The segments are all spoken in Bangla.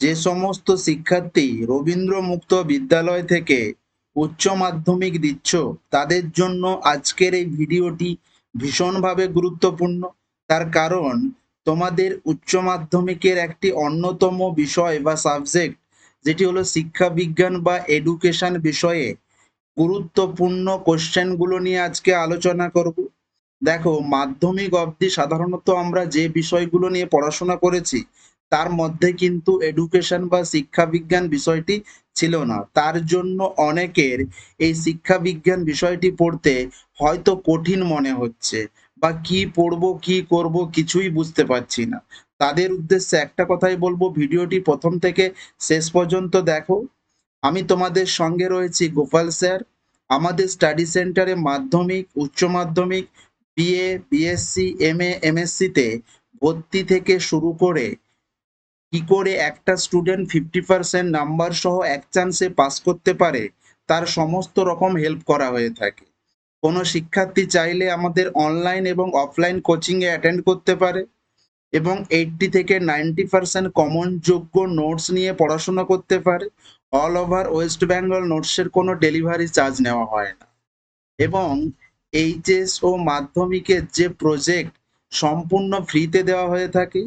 যে সমস্ত শিক্ষার্থী রবীন্দ্র মুক্ত বিদ্যালয় থেকে উচ্চ মাধ্যমিক দিচ্ছ, তাদের জন্য আজকের এই ভিডিওটি ভীষণভাবে গুরুত্বপূর্ণ। তার কারণ, তোমাদের উচ্চ মাধ্যমিকের একটি অন্যতম বিষয় বা সাবজেক্ট যেটি হলো শিক্ষা বিজ্ঞান বা এডুকেশন বিষয়ে গুরুত্বপূর্ণ কোশ্চেনগুলো নিয়ে আজকে আলোচনা করব। দেখো, মাধ্যমিক অবধি সাধারণত আমরা যে বিষয়গুলো নিয়ে পড়াশোনা করেছি তার মধ্যে কিন্তু এডুকেশন বা শিক্ষা বিজ্ঞান বিষয়টি ছিল না। তার জন্য অনেকের এই শিক্ষা বিজ্ঞান বিষয়টি পড়তে হয়তো কঠিন মনে হচ্ছে বা কি পড়ব, কি করব কিছুই বুঝতে পারছি না। তাদের উদ্দেশ্যে একটা কথাই বলব, ভিডিওটি প্রথম থেকে শেষ পর্যন্ত দেখো। আমি তোমাদের সঙ্গে রয়েছি গোপাল স্যার। আমাদের স্টাডি সেন্টারে Madhyamik, Uchcha Madhyamik BA BSc M A এমএসসিতে ভর্তি থেকে শুরু করে কি করে একটা স্টুডেন্ট ফিফটি পার্সেন্ট নাম্বার সহ এক চান্সে পাস করতে পারে, তার সমস্ত রকম হেল্প করা হয়ে থাকে। কোনো শিক্ষার্থী চাইলে আমাদের অনলাইন এবং অফলাইন কোচিংয়ে অ্যাটেন্ড করতে পারে এবং এইটটি থেকে নাইনটি পার্সেন্ট কমন যোগ্য নোটস নিয়ে পড়াশোনা করতে পারে। অল ওভার ওয়েস্ট বেঙ্গল নোটসের কোনো ডেলিভারি চার্জ নেওয়া হয় না। এবং এইচএস ও মাধ্যমিকের যে প্রজেক্ট সম্পূর্ণ ফ্রিতে দেওয়া হয়ে থাকে।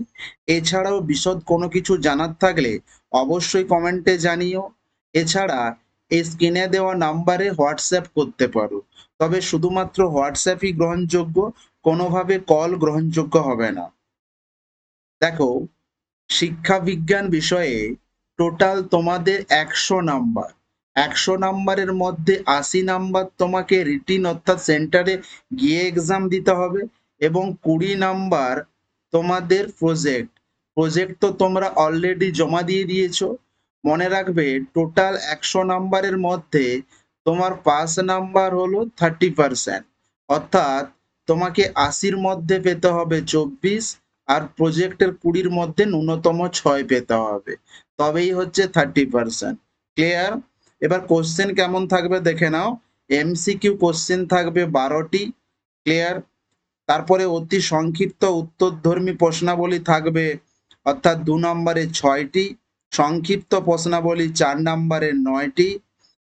এছাড়াও বিশদ কোনো কিছু জানার থাকলে অবশ্যই কমেন্টে জানিও। এছাড়া এই স্ক্রিনে দেওয়া নাম্বারে হোয়াটসঅ্যাপ করতে পারো। তবে শুধুমাত্র হোয়াটসঅ্যাপই গ্রহণযোগ্য, কোনোভাবে কল গ্রহণযোগ্য হবে না। দেখো, শিক্ষা বিজ্ঞান বিষয়ে টোটাল তোমাদের একশো নাম্বার। একশো নাম্বারের মধ্যে আশি নাম্বার তোমাকে রিটিন অর্থাৎ সেন্টারে গিয়ে এক্সাম দিতে হবে। এবং কুড়ি নাম্বার তোমাদের প্রজেক্ট প্রজেক্ট তো তোমরা অলরেডি জমা দিয়ে দিয়েছ। মনে রাখবে টোটাল একশো নাম্বারের মধ্যে তোমার পাস নাম্বার হলো থার্টি পার্সেন্ট অর্থাৎ তোমাকে আশির মধ্যে পেতে হবে চব্বিশ, আর প্রজেক্টের কুড়ির মধ্যে ন্যূনতম ছয় পেতে হবে। তবেই হচ্ছে থার্টি পার্সেন্ট ক্লিয়ার এবার কোশ্চেন কেমন থাকবে দেখে নাও। এমসিকিউ কোশ্চেন থাকবে বারোটি। ক্লিয়ার তারপরে অতি সংক্ষিপ্ত উত্তরধর্মী প্রশ্নাবলী থাকবে, অর্থাৎ দু নম্বরে ছয়টি, সংক্ষিপ্ত প্রশ্নাবলী চার নম্বরে নয়টি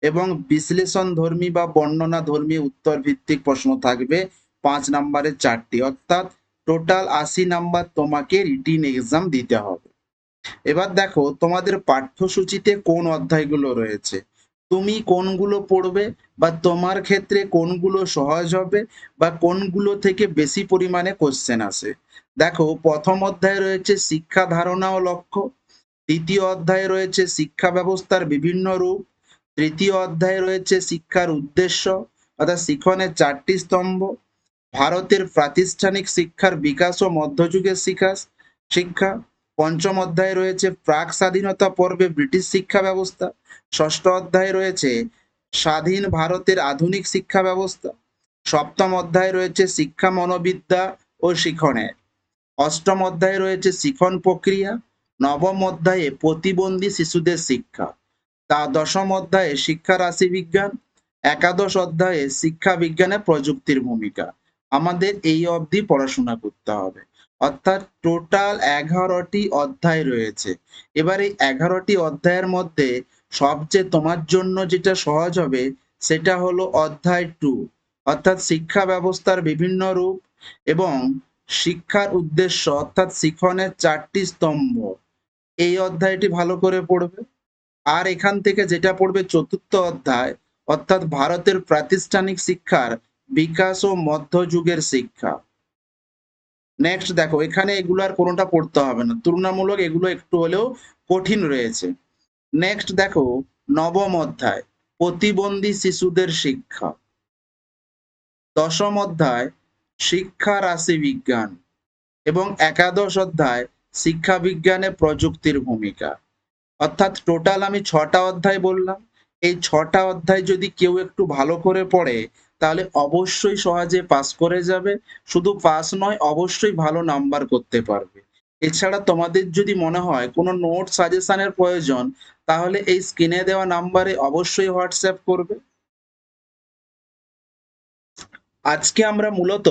এবং বিশ্লেষণ ধর্মী বা বর্ণনা ধর্মী উত্তর ভিত্তিক প্রশ্ন থাকবে পাঁচ নম্বরে চারটি। অর্থাৎ টোটাল আশি নাম্বার তোমাকে রিটিন এক্সাম দিতে হবে। এবার দেখো তোমাদের পাঠ্যসূচিতে কোন অধ্যায়গুলো রয়েছে? তুমি কোনগুলো পড়বে বা তোমার ক্ষেত্রে কোনগুলো সহজ হবে বা কোনগুলো থেকে বেশি পরিমাণে কোশ্চেন আসে? দেখো, প্রথম অধ্যায় রয়েছে শিক্ষা ধারণা ও লক্ষ্য দ্বিতীয় অধ্যায় রয়েছে শিক্ষা ব্যবস্থার বিভিন্ন রূপ, তৃতীয় অধ্যায় রয়েছে শিক্ষার উদ্দেশ্য, অর্থাৎ শিক্ষণের চারটি স্তম্ভ, ভারতের প্রাতিষ্ঠানিক শিক্ষার বিকাশ ও মধ্যযুগের শিক্ষা শিক্ষা পঞ্চম অধ্যায়ে রয়েছে প্রাক স্বাধীনতা পর্বে ব্রিটিশ শিক্ষা ব্যবস্থা। ষষ্ঠ অধ্যায়ে রয়েছে স্বাধীন ভারতের আধুনিক শিক্ষা ব্যবস্থা। সপ্তম অধ্যায়ে রয়েছে শিক্ষা মনোবিদ্যা ও শিক্ষণের অষ্টম অধ্যায়ে রয়েছে শিখন প্রক্রিয়া। নবম অধ্যায়ে প্রতিবন্ধী শিশুদের শিক্ষা। তা দশম অধ্যায়ে শিক্ষা রাশি বিজ্ঞান। একাদশ অধ্যায়ে শিক্ষা বিজ্ঞানে প্রযুক্তির ভূমিকা। আমাদের এই অবধি পড়াশোনা করতে হবে। অর্থাৎ টোটাল এগারোটি অধ্যায় রয়েছে। এবার এই এগারোটি অধ্যায়ের মধ্যে সবচেয়ে তোমার জন্য যেটা সহজ হবে, সেটা হলো অধ্যায় টু অর্থাৎ শিক্ষা ব্যবস্থার বিভিন্ন রূপ এবং শিক্ষার উদ্দেশ্য, অর্থাৎ শিক্ষণের চারটি স্তম্ভ। এই অধ্যায়টি ভালো করে পড়বে। আর এখান থেকে যেটা পড়বে চতুর্থ অধ্যায়, অর্থাৎ ভারতের প্রাতিষ্ঠানিক শিক্ষার বিকাশ ও মধ্যযুগের শিক্ষা। নেক্সট দেখো, এখানে এগুলো আর কোনোটা পড়তে হবে না। তুলনামূলক এগুলো একটু হলেও কঠিন রয়েছে। নেক্সট দেখো, নবম অধ্যায়, প্রতিবন্ধী শিশুদের শিক্ষা। দশম অধ্যায়, শিক্ষা রাশি বিজ্ঞান। এবং একাদশ অধ্যায়, শিক্ষা বিজ্ঞানে প্রযুক্তির ভূমিকা। অর্থাৎ টোটাল আমি ছটা অধ্যায় বললাম। এই ছটা অধ্যায় যদি কেউ একটু ভালো করে পড়ে তাহলে অবশ্যই সহজে পাস করে যাবে। শুধু পাস নয়, অবশ্যই ভালো নাম্বার করতে পারবে। এছাড়া তোমাদের যদি মনে হয় কোনো নোট সাজেশনের প্রয়োজন, তাহলে এই স্ক্রিনে দেওয়া নাম্বারে অবশ্যই হোয়াটসঅ্যাপ করবে। আজকে আমরা মূলত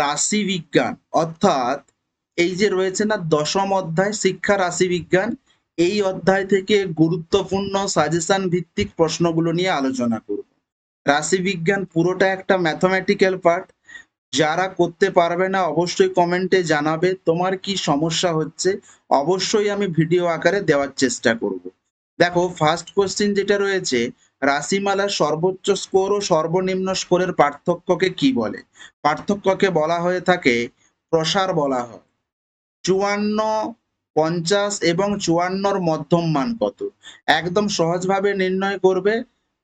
রাশি বিজ্ঞান, অর্থাৎ এই যে রয়েছে না দশম অধ্যায় শিক্ষা রাশি বিজ্ঞান, এই অধ্যায় থেকে গুরুত্বপূর্ণ সাজেশন ভিত্তিক প্রশ্নগুলো নিয়ে আলোচনা করব। রাশিবিজ্ঞান পুরোটা একটা ম্যাথমেটিক্যাল পার্ট যারা করতে পারবে না, অবশ্যই কমেন্টে জানাবে তোমার কি সমস্যা হচ্ছে। অবশ্যই আমি ভিডিও আকারে দেওয়ার চেষ্টা করব। দেখো ফার্স্ট কোশ্চিন যেটা রয়েছে, রাশিমালার সর্বোচ্চ স্কোর ও সর্বনিম্ন স্কোরের পার্থক্যকে কি বলে? পার্থক্যকে বলা হয়ে থাকে, প্রসার বলা হয়। চুয়ান্ন, পঞ্চাশ এবং চুয়ান্নর মধ্যম মান কত? একদম সহজভাবে নির্ণয় করবে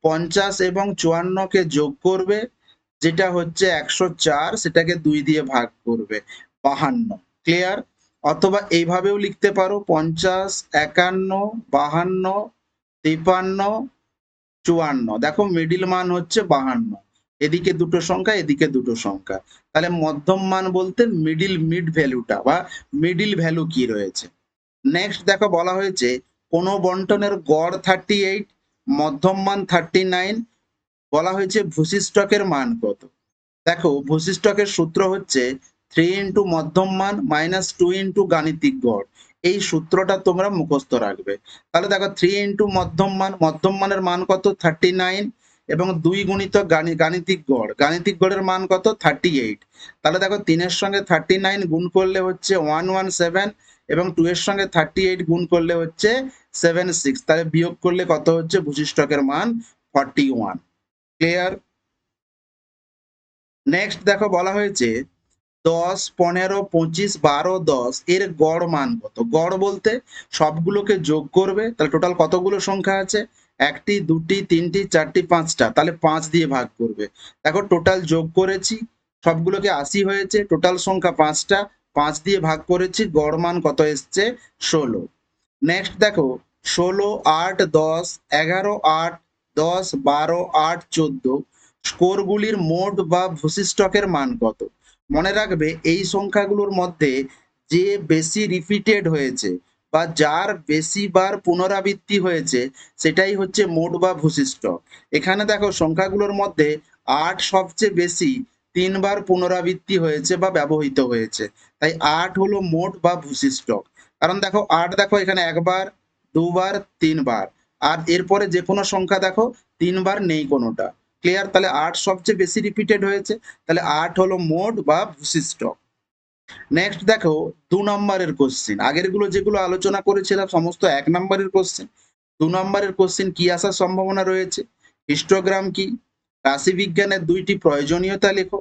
পঞ্চাশ এবং চুয়ান্নকে যোগ করবে, যেটা হচ্ছে একশো চার, সেটাকে দুই দিয়ে ভাগ করবে, বাহান্ন। ক্লিয়ার অথবা এইভাবেও লিখতে পারো, পঞ্চাশ, একান্ন, বাহান্ন তিপান্ন চুয়ান্ন। দেখো মিডিল মান হচ্ছে বাহান্ন। এদিকে দুটো সংখ্যা, এদিকে দুটো সংখ্যা। তাহলে মধ্যম মান বলতে মিডিল মিড ভ্যালুটা বা মিডিল ভ্যালু কি রয়েছে? নেক্সট দেখো বলা হয়েছে, কোন বন্টনের গড় থার্টি এইট মধ্যম মান থার্টি নাইন বলা হয়েছে ভূশিষ্টকের মান কত? দেখো ভূশিষ্টকের সূত্র হচ্ছে থ্রি ইন্টু মধ্যম মান মাইনাস টু ইন্টু গাণিতিক গড়। এই সূত্রটা তোমরা মুখস্থ রাখবে। তাহলে দেখো থ্রি ইন্টু মধ্যম মান, মধ্যম মানের মান কত? থার্টি নাইন এবং দুই গুণিত গাণিতিক গড়। গাণিতিক গড়ের মান কত? থার্টি এইট তাহলে দেখো, তিনের সঙ্গে থার্টি নাইন গুণ করলে হচ্ছে ওয়ান ওয়ান সেভেন এবং টু এর সঙ্গে থার্টি এইট গুণ করলে হচ্ছে সেভেন সিক্স তাহলে বিয়োগ করলে কত হচ্ছে? ভূশিষ্টকের মান ফর্টি ওয়ান ক্লিয়ার নেক্সট দেখো বলা হয়েছে, দশ, পনেরো, পঁচিশ, বারো, দশ, এর গড় মান কত? গড় বলতে সবগুলোকে যোগ করবে, তাহলে টোটাল কতগুলো সংখ্যা আছে? একটি, দুটি, তিনটি, চারটি, পাঁচটা, তাহলে পাঁচ দিয়ে ভাগ করবে। দেখো টোটাল যোগ করেছি, সবগুলোকে আশি হয়েছে টোটাল সংখ্যা পাঁচটা, পাঁচ দিয়ে ভাগ করেছি, গড় মান কত এসছে? ষোলো। নেক্সট দেখো, ষোলো, আট, দশ, এগারো, আট, দশ, বারো, আট, চোদ্দ। স্কোরগুলির মোট বা ভূশিষ্টকের মান কত? মনে রাখবে, এই সংখ্যাগুলোর মধ্যে যে বেশি রিপিটেড হয়েছে বা যার বেশি বার পুনরাবৃত্তি হয়েছে, সেটাই হচ্ছে মোট বা ভূশিষ্টক এখানে দেখো, সংখ্যাগুলোর মধ্যে আট সবচেয়ে বেশি তিনবার পুনরাবৃত্তি হয়েছে বা ব্যবহৃত হয়েছে। তাই আট হলো মোট বা ভূশিষ্টক কারণ দেখো আট দেখো এখানে একবার, দুবার, তিনবার। আর এরপরে যে কোনো সংখ্যা দেখো, তিনবার নেই কোনোটা। ক্লিয়ার তাহলে আট সবচেয়ে বেশি রিপিটেড হয়েছে। তাহলে আট হলো মোড বা ভূশিষ্ট নেক্সট দেখো, দু নম্বরের কোশ্চেন আগেরগুলো যেগুলো আলোচনা করেছিলাম, সমস্ত এক নম্বরের কোশ্চেন দু নম্বরের কোশ্চেন কি আসার সম্ভাবনা রয়েছে? হিস্টোগ্রাম কি? রাশিবিজ্ঞানের দুইটি প্রয়োজনীয়তা লেখো।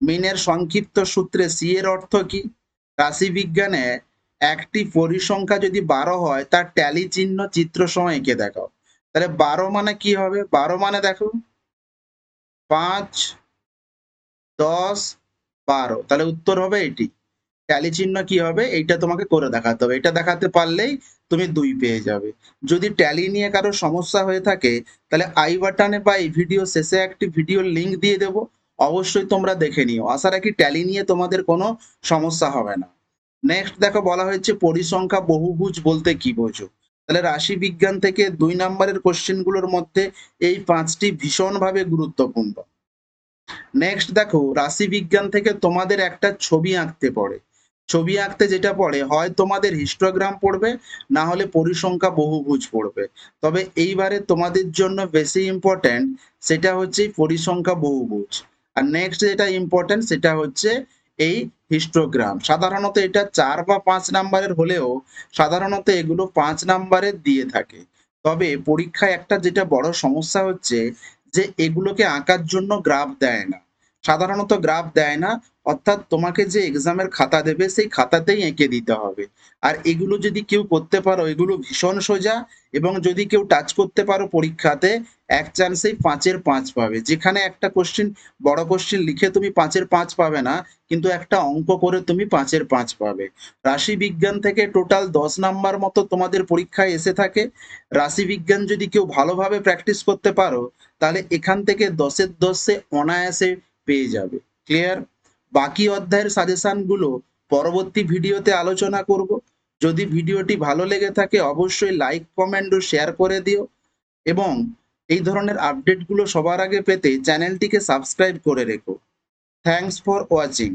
মিনের সংক্ষিপ্ত সূত্রে সি এর অর্থ কি? রাশিবিজ্ঞানে একটি পরিসংখ্যা যদি বারো হয়, তার ট্যালি চিহ্ন চিত্র সহ এঁকে দেখাও। তাহলে বারো মানে কি হবে? বারো মানে দেখো, পাঁচ, দশ, বারো। তাহলে উত্তর হবে এটি। ট্যালি চিহ্ন কি হবে? এইটা তোমাকে করে দেখাতে হবে। এটা দেখাতে পারলেই তুমি দুই পেয়ে যাবে। যদি ট্যালি নিয়ে কারও সমস্যা হয়ে থাকে, তাহলে আই বাটনে বা এই ভিডিও শেষে একটি ভিডিও লিংক দিয়ে দেবো। অবশ্যই তোমরা দেখে নিও। আশা রাখি ট্যালি নিয়ে তোমাদের কোনো সমস্যা হবে না। নেক্সট দেখো বলা হয়েছে পরিসংখ্যা বহুভুজ বলতে কি বোঝো? তাহলে রাশি বিজ্ঞান থেকে দুই নম্বরের কোশ্চেনগুলোর মধ্যে এই পাঁচটি ভীষণভাবে গুরুত্বপূর্ণ। নেক্সট দেখো, রাশি বিজ্ঞান থেকে তোমাদের একটা ছবি আঁকতে পড়ে। ছবি আঁকতে যেটা পড়ে, হয় তোমাদের হিস্টোগ্রাম পড়বে, না হলে পরিসংখ্যা বহুভুজ পড়বে। তবে এইবারে তোমাদের জন্য বেশি ইম্পর্ট্যান্ট সেটা হচ্ছে পরিসংখ্যা বহুভুজ। আর নেক্সট যেটা ইম্পর্ট্যান্ট সেটা হচ্ছে এই হিস্টোগ্রাম সাধারণত এটা চার বা পাঁচ নাম্বারের হলেও সাধারণত এগুলো পাঁচ নাম্বারের দিয়ে থাকে। তবে পরীক্ষায় একটা যেটা বড় সমস্যা হচ্ছে যে এগুলোকে আঁকার জন্য গ্রাফ দেয় না। সাধারণত গ্রাফ দেয় না অর্থাৎ তোমাকে যে এক্সামের খাতা দেবে, সেই খাতাতেই এঁকে দিতে হবে। আর এগুলো যদি কেউ করতে পারো, এগুলো ভীষণ সোজা এবং যদি কেউ টাচ করতে পারো পরীক্ষাতে, এক চান্সেই পাঁচের পাঁচ পাবে। যেখানে একটা কোশ্চিন বড় কোশ্চিন লিখে তুমি পাঁচের পাঁচ পাবে না, কিন্তু একটা অঙ্ক করে তুমি পাঁচের পাঁচ পাবে। রাশি বিজ্ঞান থেকে টোটাল দশ নাম্বার মতো তোমাদের পরীক্ষায় এসে থাকে। রাশি বিজ্ঞান যদি কেউ ভালোভাবে প্র্যাকটিস করতে পারো, তাহলে এখান থেকে দশের দশে অনায়াসে পেয়ে যাবে। ক্লিয়ার বাকি অধ্যায়ের সাজেশনগুলো পরবর্তী ভিডিওতে আলোচনা করব। যদি ভিডিওটি ভালো লেগে থাকে, অবশ্যই লাইক কমেন্ট ও শেয়ার করে দিও। এবং এই ধরনের আপডেটগুলো সবার আগে পেতে চ্যানেলটিকে সাবস্ক্রাইব করে রেখো। Thanks for watching